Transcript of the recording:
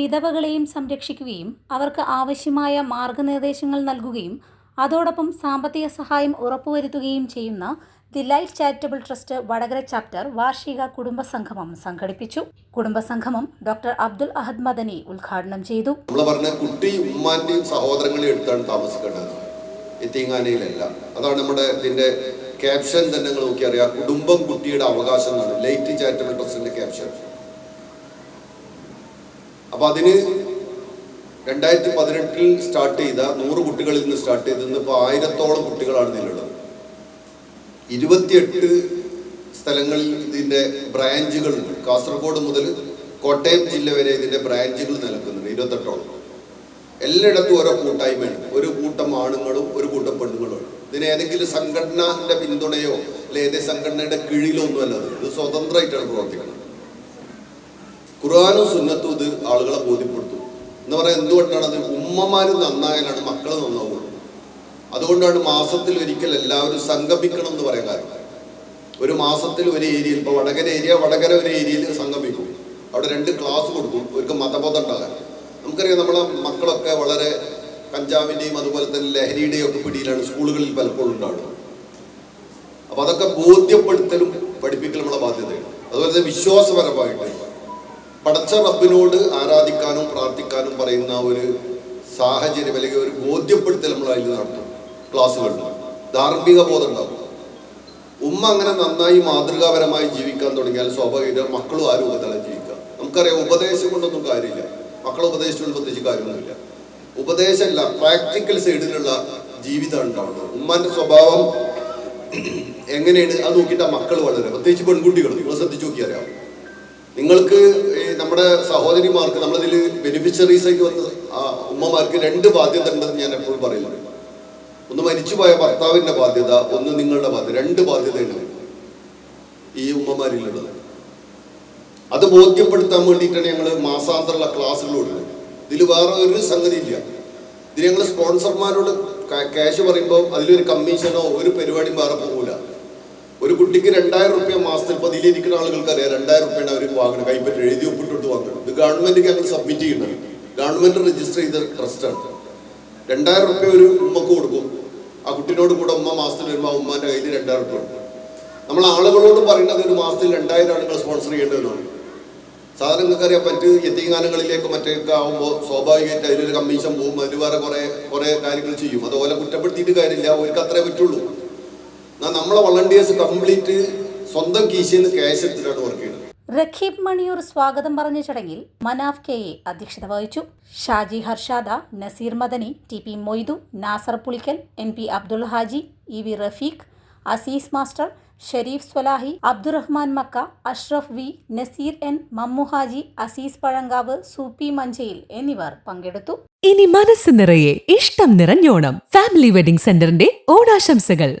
വിധവകളെയും സംരക്ഷിക്കുകയും അവർക്ക് ആവശ്യമായ മാർഗനിർദ്ദേശങ്ങൾ നൽകുകയും അതോടൊപ്പം സാമ്പത്തിക സഹായം ഉറപ്പുവരുത്തുകയും ചെയ്യുന്ന the life charitable trust Vadakara chapter വാർഷിക കുടുംബസംഗമം സംഘടിപ്പിച്ചു. കുടുംബസംഗമം ഡോക്ടർ അബ്ദുൽ അഹദ് മദനി ഉദ്ഘാടനം ചെയ്തു. നമ്മൾ അതാണ് നമ്മുടെ ഇതിന്റെ ക്യാപ്ഷൻ തന്നെ നിങ്ങൾ നോക്കി അറിയാം കുടുംബം കുട്ടിയുടെ അവകാശം എന്നാണ്. ലൈറ്റ് ചാരിറ്റബിൾ ട്രസ്റ്റിന്റെ ക്യാപ്ഷൻ അപ്പൊ അതിന് രണ്ടായിരത്തി പതിനെട്ടിൽ സ്റ്റാർട്ട് ചെയ്ത നൂറ് കുട്ടികളിൽ നിന്ന് സ്റ്റാർട്ട് ചെയ്തത് ഇപ്പൊ ആയിരത്തോളം കുട്ടികളാണ് ഇതിലുള്ളത്. ഇരുപത്തിയെട്ട് സ്ഥലങ്ങളിൽ ഇതിന്റെ ബ്രാഞ്ചുകളുണ്ട്. കാസർഗോഡ് മുതൽ കോട്ടയം ജില്ല വരെ ഇതിന്റെ ബ്രാഞ്ചുകൾ നിലക്കുന്നുണ്ട് ഇരുപത്തെട്ടോളം. എല്ലായിടത്തും ഓരോ കൂട്ടായ്മയാണ്. ഒരു കൂട്ടം ആണുങ്ങളും ഒരു കൂട്ടം പെണ്ണുങ്ങളും ഇതിന് ഏതെങ്കിലും സംഘടനയുടെ പിന്തുണയോ അല്ലെ ഏതെങ്കിലും സംഘടനയുടെ കീഴിലോ ഒന്നും അല്ല ഇത് സ്വതന്ത്രമായിട്ടാണ് പ്രവർത്തിക്കുന്നത്. ഖുർആാനും സുന്നത്തും ഇത് ആളുകളെ ബോധ്യപ്പെടുത്തും. എന്ന് പറയാൻ എന്തുകൊണ്ടാണ് അത് ഉമ്മമാര് നന്നായാലാണ് മക്കൾ നന്നാവുള്ളൂ. അതുകൊണ്ടാണ് മാസത്തിൽ ഒരിക്കൽ എല്ലാവരും സംഗമിക്കണം എന്ന് പറയാൻ കാരണം. ഒരു മാസത്തിൽ ഒരു ഏരിയയിൽ ഇപ്പൊ വടകര ഏരിയ വടകര ഒരു ഏരിയയിൽ സംഗമിക്കും. അവിടെ രണ്ട് ക്ലാസ് കൊടുക്കും. അവർക്ക് മതബോധം ഉണ്ടാകാൻ. നമുക്കറിയാം നമ്മളെ മക്കളൊക്കെ വളരെ കഞ്ചാവിന്റെയും അതുപോലെ തന്നെ ലഹരിയുടെയും ഒക്കെ പിടിയിലാണ് സ്കൂളുകളിൽ പലപ്പോഴും ഉണ്ടാവുക അപ്പോൾ അതൊക്കെ ബോധ്യപ്പെടുത്തലും പഠിപ്പിക്കലും നമ്മളെ ബാധ്യതയാണ്. അതുപോലെ തന്നെ വിശ്വാസപരമായിട്ട് പടച്ച റബ്ബിനോട് ആരാധിക്കാനും പ്രാർത്ഥിക്കാനും പറയുന്ന ഒരു സാഹചര്യം അല്ലെങ്കിൽ ഒരു ബോധ്യപ്പെടുത്തൽ നമ്മൾ അതിൽ നടത്തും. ക്ലാസ്സുകളിൽ. ധാർമ്മിക ബോധം ഉണ്ടാവും. ഉമ്മ അങ്ങനെ നന്നായി മാതൃകാപരമായി ജീവിക്കാൻ തുടങ്ങിയാൽ സ്വാഭാവിക മക്കളും ആ രൂപത്തിലാണ് ജീവിക്കുക. നമുക്കറിയാം ഉപദേശം കൊണ്ടൊന്നും കാര്യമില്ല. മക്കളെ ഉപദേശിച്ചുകൊണ്ട് പ്രത്യേകിച്ച് കാര്യമൊന്നുമില്ല. ഉപദേശമല്ല പ്രാക്ടിക്കൽ സൈഡിലുള്ള ജീവിതമാണ് ഉണ്ടാവുന്നത്. ഉമ്മാന്റെ സ്വഭാവം എങ്ങനെയാണ്? അത് നോക്കിയിട്ട് മക്കൾ വളരെ പ്രത്യേകിച്ച് പെൺകുട്ടികൾ. നിങ്ങൾ ശ്രദ്ധിച്ചു നോക്കിയാൽ നിങ്ങൾക്ക് നമ്മുടെ സഹോദരിമാർക്ക് നമ്മളിതിൽ ബെനിഫിഷ്യറീസ് ആയിട്ട് വന്ന ഉമ്മമാർക്ക് രണ്ട് ബാധ്യത ഉണ്ടെന്ന് ഞാൻ എപ്പോഴും പറയുന്നു ഒന്ന് മരിച്ചുപോയ ഭർത്താവിന്റെ ബാധ്യത ഒന്ന് നിങ്ങളുടെ ബാധ്യത. രണ്ട് ബാധ്യതയുണ്ട് ഈ ഉമ്മമാരിലുള്ളത്. അത് ബോധ്യപ്പെടുത്താൻ വേണ്ടിയിട്ടാണ് ഞങ്ങൾ മാസാന്തരമുള്ള ക്ലാസ്സുകളുള്ളത് ഇതിൽ വേറെ ഒരു സംഗതി ഇല്ല ഇതിൽ ഞങ്ങൾ സ്പോൺസർമാരോട് ക്യാഷ് പറയുമ്പോൾ അതിലൊരു കമ്മീഷനോ ഒരു പരിപാടിയും വേറെ പോകൂല ഒരു കുട്ടിക്ക് രണ്ടായിരം ഇതിലിരിക്കുന്ന ആളുകൾക്ക് അറിയാം രണ്ടായിരം റുപ്യാണ് അവർ വാങ്ങണം കൈപ്പറ്റി എഴുതി ഒപ്പിട്ടിട്ട് വാങ്ങണം ഇത് ഗവൺമെന്റ് ഞങ്ങൾ സബ്മിറ്റ് ചെയ്യുന്നത് ഗവൺമെന്റ് രജിസ്റ്റർ ചെയ്ത ട്രസ്റ്റാണ് രണ്ടായിരം റുപ്യ ഒരു ഉമ്മക്ക് കൊടുക്കും. ആ കുട്ടിനോട് കൂടെ ഉമ്മ മാസത്തിൽ വരുമ്പോൾ ആ ഉമ്മാന്റെ കയ്യിൽ രണ്ടായിരം റുപ്യ ഉണ്ട് നമ്മൾ ആളുകളോട് പറയുന്നത് ഒരു മാസത്തിൽ രണ്ടായിരം ആളുകൾ സ്പോൺസർ ചെയ്യേണ്ടതെന്നാണ് സാധാരണ നിങ്ങൾക്കറിയാം മറ്റ് യത്തീങ്ങാനങ്ങളിലേക്ക് മറ്റൊക്കെ ആകുമ്പോൾ സ്വാഭാവികമായിട്ട് അതിലൊരു കമ്മീഷൻ പോകും അതിൽ വേറെ കുറേ കുറേ കാര്യങ്ങൾ ചെയ്യും. അതുപോലെ കുറ്റപ്പെടുത്തിയിട്ട് കാര്യമില്ല. അവർക്ക് അത്രേ പറ്റുള്ളൂ. എന്നാൽ നമ്മളെ വളണ്ടിയേഴ്സ് കംപ്ലീറ്റ് സ്വന്തം കീശയിൽ നിന്ന് ക്യാഷ് എടുത്തിട്ടാണ് വർക്ക് ചെയ്യുന്നത്. റഖീബ് മണിയൂർ സ്വാഗതം പറഞ്ഞ ചടങ്ങിൽ മനാഫ് കെ എ അധ്യക്ഷത വഹിച്ചു. Shaji Harshada Naseer Madani T P Moidu Nasar Pulikkal N P Abdul Haji E V Rafeeq Azeez master Shareef Swalahi Abdurahman Makka Ashraf V Naseer N Mammu Haji Azeez Pazhankavu Soopi Manjayil എന്നിവർ പങ്കെടുത്തു. ഇനി മനസ്സ് നിറയെ ഇഷ്ടം നിറഞ്ഞോണം. Family wedding സെന്ററിന്റെ ഓണാശംസകൾ.